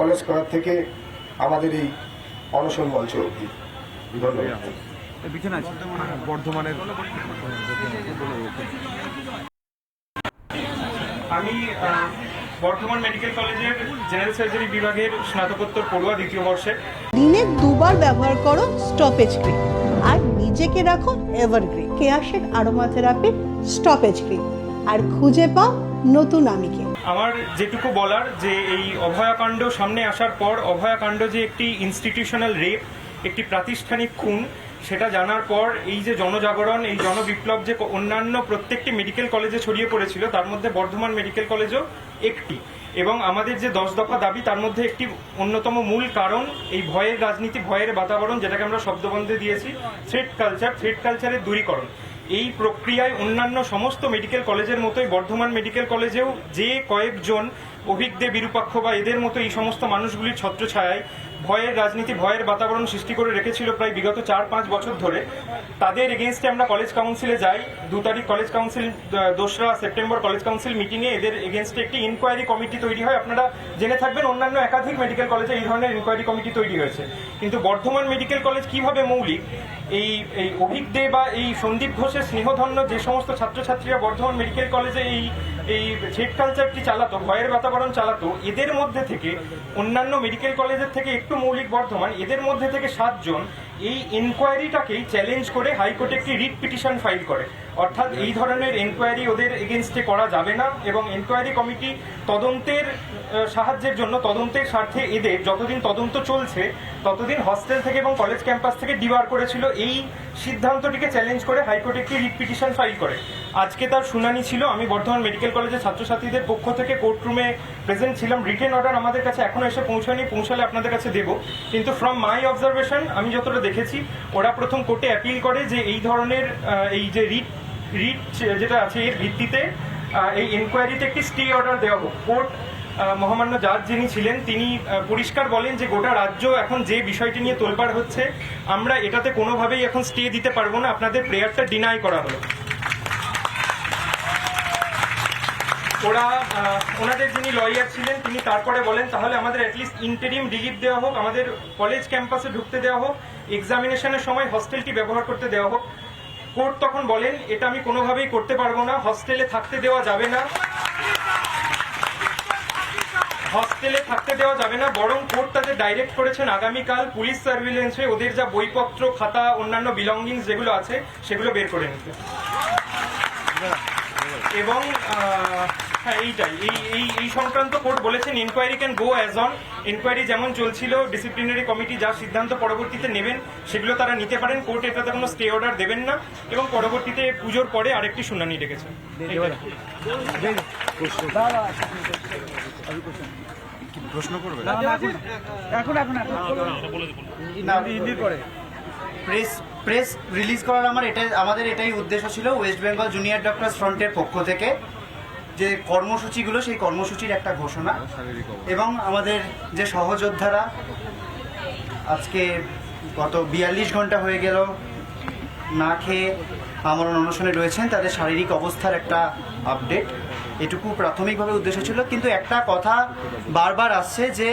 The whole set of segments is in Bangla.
কলেজ করার থেকে আমাদের এই অনশন মঞ্চ আছে। বর্ধমানের আমি বর্ধমান মেডিকেল কলেজের জেনারেল সার্জারি বিভাগের স্নাতকোত্তর পড়ুয়া দ্বিতীয় বর্ষের দিনে দুবার ব্যবহার করো স্টপেজ ক্রিম। আর নিজেকে রাখো এভারগ্রিন। কেয়াশেক আরোমা থেরাপি স্টপেজ ক্রিম। আর খুঁজে পাও নতুন আমিকে। আমার যেটুকু বলার যে এই অভয়াকাণ্ড সামনে আসার পর, অভয়াকাণ্ড যে একটি ইনস্টিটিউশনাল রেপ একটি প্রাতিষ্ঠানিক খুন, সেটা জানার পর এই যে জনজাগরণ, এই জনবিপ্লব যে অন্যান্য প্রত্যেকটি মেডিকেল কলেজে ছড়িয়ে পড়েছিল, তার মধ্যে বর্ধমান মেডিকেল কলেজও একটি। এবং আমাদের যে দশ দফা দাবি, তার মধ্যে একটি অন্যতম মূল কারণ এই ভয়ের রাজনীতি, ভয়ের বাতাবরণ, যেটাকে আমরা শব্দবন্ধে দিয়েছি থ্রেড কালচার থ্রেড কালচারের দূরীকরণ। এই প্রক্রিয়ায় অন্যান্য সমস্ত মেডিকেল কলেজের মতোই, বর্ধমান মেডিকেল কলেজেও যে কয়েকজন অভিজ্ঞ বিরূপাক্ষ বা এদের মতো এই সমস্ত মানুষগুলির ছত্রছায়ায় ভয়ের রাজনীতি, ভয়ের বাতাবরণ সৃষ্টি করে রেখেছিল প্রায় বিগত চার, পাঁচ বছর ধরে। তাদের এগেনস্টে আমরা কলেজ কাউন্সিলে যাই। দু তারিখ কলেজ কাউন্সিল দোসরা সেপ্টেম্বর কলেজ কাউন্সিল মিটিংয়ে এদের এগেনস্টে একটি ইনকোয়ারি কমিটি তৈরি হয়। আপনারা জেনে থাকবেন অন্যান্য একাধিক মেডিকেল কলেজে এই ধরনের ইনকোয়ারি কমিটি তৈরি হয়েছে। কিন্তু বর্ধমান মেডিকেল কলেজ কীভাবে মৌলিক? এই এই অভিজ্ঞ বা এই সন্দীপ ঘোষের স্নেহধন্য যে সমস্ত ছাত্রছাত্রীরা বর্ধমান মেডিকেল কলেজে এই এই থ্রেড কালচারটি চালাতো, ভয়ের বাতাবরণ চালাতো, এদের মধ্যে থেকে অন্যান্য মেডিকেল কলেজের থেকে একটু মৌলিক বর্ধমান, এদের মধ্যে থেকে সাতজন এই এনকোয়ারিটাকেই চ্যালেঞ্জ করে হাইকোর্টে একটি রিট পিটিশন ফাইল করে। অর্থাৎ এই ধরনের এনকোয়ারি ওদের এগেনস্টে করা যাবে না এবং এনকোয়ারি কমিটি তদন্তের সাহায্যের জন্য তদন্তের স্বার্থে এদের যতদিন তদন্ত চলছে, ততদিন হস্টেল থেকে এবং কলেজ ক্যাম্পাস থেকে ডিবার করেছিল, এই সিদ্ধান্তটিকে চ্যালেঞ্জ করে হাইকোর্টে একটি রিট পিটিশন ফাইল করে। আজকে তার শুনানি ছিল, আমি বর্ধমান মেডিকেল কলেজের ছাত্রছাত্রীদের পক্ষ থেকে কোর্টরুমে প্রেজেন্ট ছিলাম। রিটেন অর্ডার আমাদের কাছে এখনও এসে পৌঁছায়নি, পৌঁছালে আপনাদের কাছে দেবো। কিন্তু ফ্রম মাই অবজারভেশন আমি যতটা দেখেছি। ওরা প্রথম কোর্টে অ্যাপিল করে যে এই ধরনের এই যে রিট রিট যেটা আছে এর ভিত্তিতে এই এনকোয়ারিতে একটি স্টে অর্ডার দেওয়া হোক। কোর্ট মহামান্য জাজ যিনি ছিলেন, তিনি পরিষ্কার বলেন যে গোটা রাজ্য এখন যে বিষয়টি নিয়ে তোলপাড় হচ্ছে, আমরা এটাতে কোনোভাবেই এখন স্টে দিতে পারব না। আপনাদের প্রেয়ারটা ডিনাই করা হলো। ওরা ওনাদের যিনি লয়ার ছিলেন, তিনি তারপরে বলেন, তাহলে আমাদের অ্যাটলিস্ট ইন্টারিম রিলিফ দেওয়া হোক, আমাদের কলেজ ক্যাম্পাসে ঢুকতে দেওয়া হোক এক্সামিনেশনের সময় হস্টেলটি ব্যবহার করতে দেওয়া হোক। কোর্ট তখন বলেন, এটা আমি কোনোভাবেই করতে পারব না হস্টেলে থাকতে দেওয়া যাবে না। হস্টেলে থাকতে দেওয়া যাবে না, বরং কোর্ট তাদের ডাইরেক্ট করেছেন, আগামীকাল পুলিশ সার্ভিলেন্সে ওদের যা বইপত্র, খাতা, অন্যান্য বিলঙ্গিংস যেগুলো আছে, সেগুলো বের করে নিতে। এবং হ্যাঁ এইটাই। এই এই এই সংক্রান্ত কোর্ট বলেছেন inquiry can go as on inquiry যেমন চলছিল ডিসিপ্লিনারি কমিটি যা সিদ্ধান্ত পরবর্তীতে নেবেন সেগুলো তারা নিতে পারেন। কোর্ট এটাতে কোনো স্টে অর্ডার দেবেন না এবং পরবর্তীতে পুজোর পরে আরেকটি শুনানি ডেকেছেন। প্রশ্ন করবে এখন এখন এখন। প্রেস প্রেস রিলিজ করার আমার এটাই আমাদের এটাই উদ্দেশ্য ছিল ওয়েস্ট বেঙ্গল জুনিয়র ডক্টর ফ্রন্টের পক্ষ থেকে যে কর্মসূচিগুলো সেই কর্মসূচির একটা ঘোষণা। এবং আমাদের যে সহযোদ্ধারা আজকে গত বিয়াল্লিশ ঘণ্টা হয়ে গেল না খেয়ে আমরণ অনশনে রয়েছেন তাদের শারীরিক অবস্থার একটা আপডেট এটুকু প্রাথমিকভাবে উদ্দেশ্য ছিল কিন্তু একটা কথা বারবার আসছে যে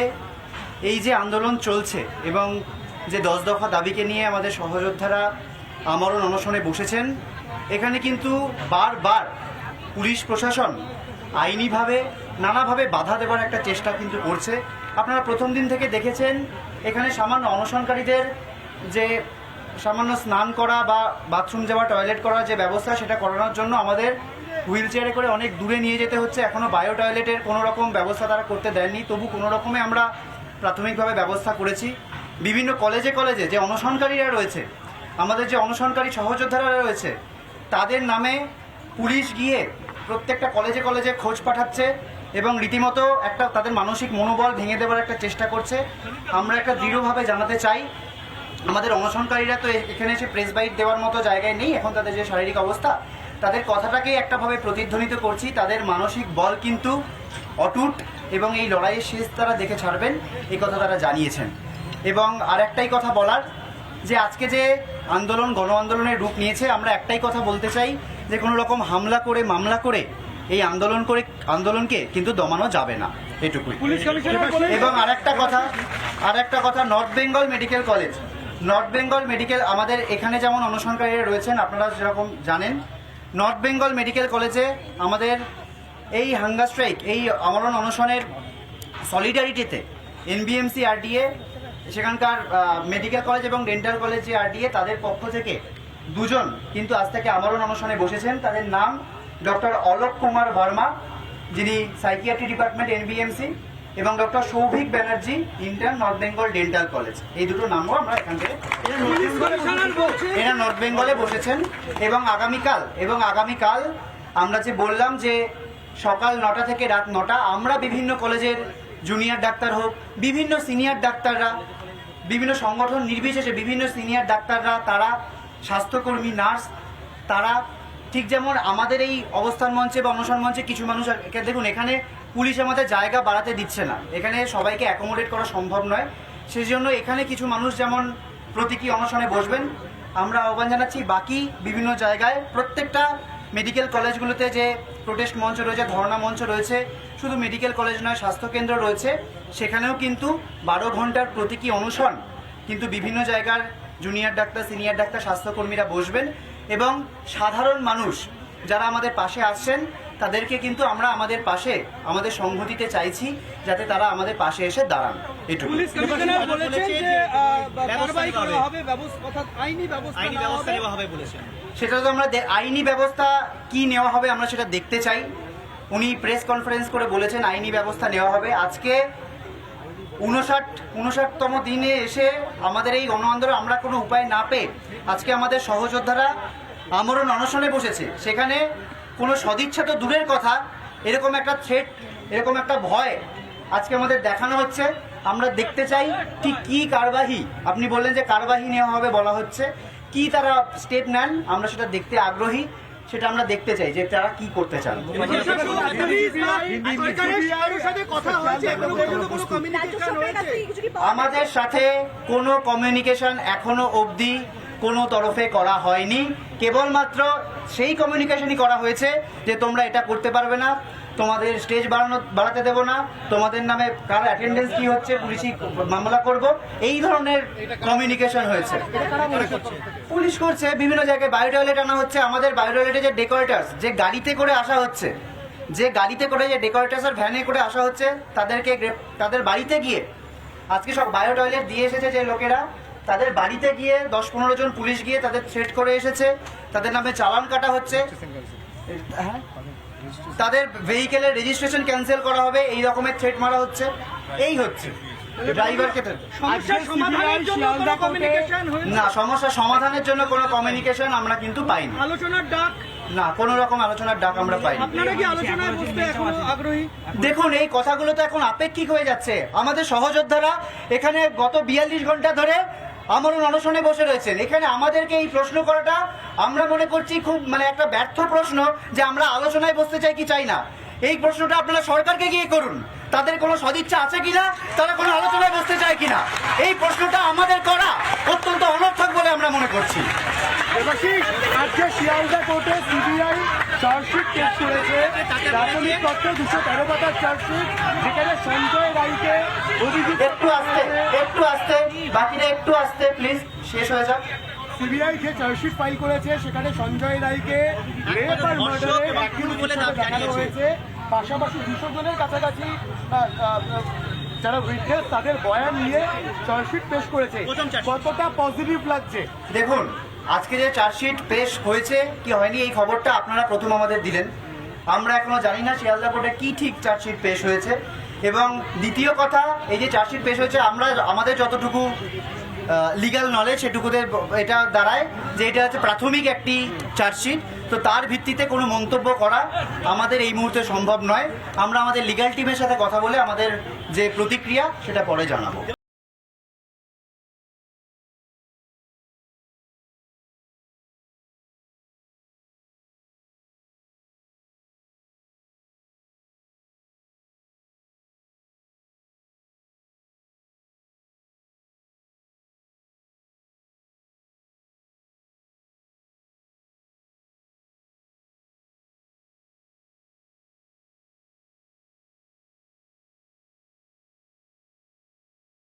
এই যে আন্দোলন চলছে এবং যে দশ দফা দাবিকে নিয়ে আমাদের সহযোদ্ধারা আমরণ অনশনে বসেছেন, এখানে কিন্তু বারবার পুলিশ প্রশাসন আইনিভাবে, নানাভাবে বাধা দেওয়ার একটা চেষ্টা কিন্তু করছে। আপনারা প্রথম দিন থেকে দেখেছেন, এখানে সামান্য অনশনকারীদের যে সামান্য স্নান করা বা বাথরুম যাওয়া, টয়লেট করার যে ব্যবস্থা, সেটা করানোর জন্য আমাদের হুইল চেয়ারে করে অনেক দূরে নিয়ে যেতে হচ্ছে। এখনও বায়ো টয়লেটের কোনো রকম ব্যবস্থা তারা করতে দেননি। তবু কোনো রকমে আমরা প্রাথমিকভাবে ব্যবস্থা করেছি। বিভিন্ন কলেজে কলেজে যে অনশনকারীরা রয়েছে, আমাদের যে অনশনকারী সহযোদ্ধারা রয়েছে, তাদের নামে পুলিশ গিয়ে প্রত্যেকটা কলেজে কলেজে খোঁজ পাঠাচ্ছে এবং রীতিমতো একটা তাদের মানসিক মনোবল ভেঙে দেওয়ার একটা চেষ্টা করছে। আমরা একটা দৃঢ়ভাবে জানাতে চাই, আমাদের অনশনকারীরা তো এখানে এসে প্রেস বাইট দেওয়ার মতো জায়গায় নেই, এখন তাদের যে শারীরিক অবস্থা, তাদের কথাটাকেই একটাভাবে প্রতিধ্বনিত করছি, তাদের মানসিক বল কিন্তু অটুট এবং এই লড়াইয়ের শেষ তারা দেখে ছাড়বেন, এই কথা তারা জানিয়েছেন। এবং আর একটাই কথা বলার যে আজকে যে আন্দোলন গণ আন্দোলনের রূপ নিয়েছে আমরা একটাই কথা বলতে চাই যে কোনো রকম হামলা করে মামলা করে এই আন্দোলন করে আন্দোলনকে কিন্তু দমানো যাবে না। এটুকুই। এবং আর একটা কথা আর একটা কথা north Bengal medical college. North Bengal medical আমাদের এখানে যেমন অনুসরণকারীরা রয়েছেন আপনারা যেরকম জানেন নর্থ বেঙ্গল মেডিকেল কলেজে আমাদের এই হাঙ্গার স্ট্রাইক এই আমরণ অনশনের সলিডারিটিতে এনবিএমসি আরডিএ সেখানকার মেডিকেল কলেজ এবং ডেন্টাল কলেজ আরডিএ তাদের পক্ষ থেকে দুজন কিন্তু আজ থেকে আমরণ অনশনে বসেছেন। তাদের নাম ডক্টর অলোক কুমার বর্মা যিনি সাইকিয়াট্রি ডিপার্টমেন্ট এনবিএমসি এবং doctor Souvik Banerjee intern north Bengal dental college এই দুটো নামও আমরা এখান থেকে এরা নর্থ বেঙ্গলে বসেছেন এবং আগামীকাল এবং আগামীকাল আমরা যে বললাম যে সকাল নটা থেকে রাত নটা আমরা বিভিন্ন কলেজের জুনিয়র ডাক্তার হোক বিভিন্ন সিনিয়র ডাক্তাররা বিভিন্ন সংগঠন নির্বিশেষে বিভিন্ন সিনিয়র ডাক্তাররা, তারা, স্বাস্থ্যকর্মী, নার্স, তারা, ঠিক যেমন আমাদের এই অবস্থান মঞ্চে বা অনশন মঞ্চে কিছু মানুষ দেখুন, এখানে পুলিশ আমাদের জায়গা বাড়াতে দিচ্ছে না। এখানে সবাইকে অ্যাকোমোডেট করা সম্ভব নয়। সেই জন্য এখানে কিছু মানুষ যেমন প্রতীকী অনশনে বসবেন, আমরা আহ্বান জানাচ্ছি বাকি বিভিন্ন জায়গায় প্রত্যেকটা মেডিকেল কলেজগুলোতে যে প্রোটেস্ট মঞ্চ রয়েছে, ধর্ণা মঞ্চ রয়েছে, শুধু মেডিকেল কলেজ নয়, স্বাস্থ্যকেন্দ্র রয়েছে। সেখানেও কিন্তু বারো ঘণ্টার প্রতীকী অনুসরণ কিন্তু বিভিন্ন জায়গার জুনিয়র ডাক্তার, সিনিয়র ডাক্তার, স্বাস্থ্যকর্মীরা বসবেন এবং সাধারণ মানুষ যারা আমাদের পাশে আসছেন তাদেরকে কিন্তু আমরা আমাদের পাশে আমাদের সংহতিতে চাইছি যাতে তারা আমাদের পাশে এসে দাঁড়ান। এটুকু। পুলিশ কমিশনার বলেছেন যে আহ, করা হবে। ব্যবস্থা অর্থাৎ আইনি ব্যবস্থা আইনি ব্যবস্থা হবে। নেওয়া হবে বলেছেন। সেটা তো আমরা আইনি ব্যবস্থা কি নেওয়া হবে আমরা সেটা দেখতে চাই। উনি প্রেস কনফারেন্স করে বলেছেন আইনি ব্যবস্থা নেওয়া হবে। আজকে উনষাট উনষাটতম দিনে এসে আমাদের এই গণ আন্দোলন আমরা কোনো উপায় না পেয়ে আজকে আমাদের সহযোদ্ধারা আমরণ অনশনে বসেছে। সেখানে কোনো সদিচ্ছা তো দূরের কথা এরকম একটা থ্রেট এরকম একটা ভয় আজকে আমাদের দেখানো হচ্ছে। আমরা দেখতে চাই ঠিক কী কারবাহী আপনি বললেন যে কারবাহী নেওয়া হবে বলা হচ্ছে। কি তারা স্টেপ নেন আমরা সেটা দেখতে আগ্রহী সেটা আমরা দেখতে চাই যে তারা কি করতে চান। আমাদের সাথে কোনো কমিউনিকেশন এখনও অবধি কোনো তরফে করা হয়নি। কেবলমাত্র সেই কমিউনিকেশনই করা হয়েছে যে তোমরা এটা করতে পারবে না, তোমাদের স্টেজ বাড়ানো, বাড়াতে দেবো না, তোমাদের নামে কার অ্যাটেন্ডেন্স কি হচ্ছে, পুলিশই মামলা করব। এই ধরনের কমিউনিকেশন হয়েছে। পুলিশ করছে, বিভিন্ন জায়গায় বায়ো টয়লেট আনা হচ্ছে। আমাদের বায়ো টয়লেটে যে ডেকোরেটার্স যে গাড়িতে করে আসা হচ্ছে, যে গাড়িতে করে যে ডেকোরেটার্স আর ভ্যানে করে আসা হচ্ছে, তাদেরকে তাদের বাড়িতে গিয়ে, আজকে সব বায়ো টয়লেট দিয়ে এসেছে যে লোকেরা তাদের বাড়িতে গিয়ে দশ পনেরো জন পুলিশ গিয়ে তাদের থ্রেট করে এসেছে। তাদের নামে চালান কাটা হচ্ছে। হ্যাঁ? তাদের ভেহিকেলের রেজিস্ট্রেশন ক্যান্সেল করা হবে। এই রকমের থ্রেট মারা হচ্ছে। এই হচ্ছে। ড্রাইভারকে তো- সমস্যার সমাধানের জন্য কোনো কমিউনিকেশন না সমস্যা সমাধানের জন্য কোনো কমিউনিকেশন আমরা কিন্তু পাইনি। আলোচনার ডাক? না কোনো রকম আলোচনার ডাক আমরা পাইনি। আপনারা কি আলোচনায় বসতে এখনও আগ্রহী? দেখুন এই কথাগুলো তো এখন আপেক্ষিক হয়ে যাচ্ছে। আমাদের সহযোদ্ধারা এখানে গত বিয়াল্লিশ ঘণ্টা ধরে আমরণ অনশনে বসে রয়েছেন। এখানে আমাদেরকে এই প্রশ্ন করাটা আমরা মনে করছি খুব মানে একটা ব্যর্থ প্রশ্ন যে আমরা আলোচনায় বসতে চাই কি চাই না। এই প্রশ্নটা আপনারা সরকারকে গিয়ে করুন। তাদের কোনো সদিচ্ছা আছে কিনা? তারা কোনো আলোচনায় বসতে চায় কিনা? এই প্রশ্নটা আমাদের করা অত্যন্ত অনর্থক বলে আমরা মনে করছি। আজকে শিয়ালদা কোর্টে সিবিআই চার্জশিট পেশ করেছে। প্রাথমিক তথ্যে দুশো তেরো পাতার চার্জশিট। যেখানে সঞ্জয় রায়কে অভিযুক্ত একটু আসতে। বাকিটা একটু আসতে প্লিজ শেষ হয়ে যাক। সিবিআই যে চার্জশিট ফাইল করেছে সেখানে সঞ্জয় রায়কে রেপ আর মার্ডারে দেখানো হয়েছে। পাশাপাশি দুশো জনের কাছাকাছি যারা উইটনেস তাদের বয়ান নিয়ে চার্জশিট পেশ করেছে। কতটা পজিটিভ লাগছে? দেখুন আজকে যে চার্জশিট পেশ হয়েছে কি হয়নি এই খবরটা আপনারা প্রথম আমাদের দিলেন। আমরা এখনও জানি না শিয়ালদা কোর্টে কি ঠিক চার্জশিট পেশ হয়েছে। এবং দ্বিতীয় কথা, এই যে চার্জশিট পেশ হয়েছে, আমরা আমাদের যতটুকু লিগাল নলেজ সেটুকুতে এটা দাঁড়ায় যে এটা হচ্ছে প্রাথমিক একটি চার্জশিট তো তার ভিত্তিতে কোনো মন্তব্য করা আমাদের এই মুহূর্তে সম্ভব নয়। আমরা আমাদের লিগাল টিমের সাথে কথা বলে আমাদের যে প্রতিক্রিয়া, সেটা পরে জানাব।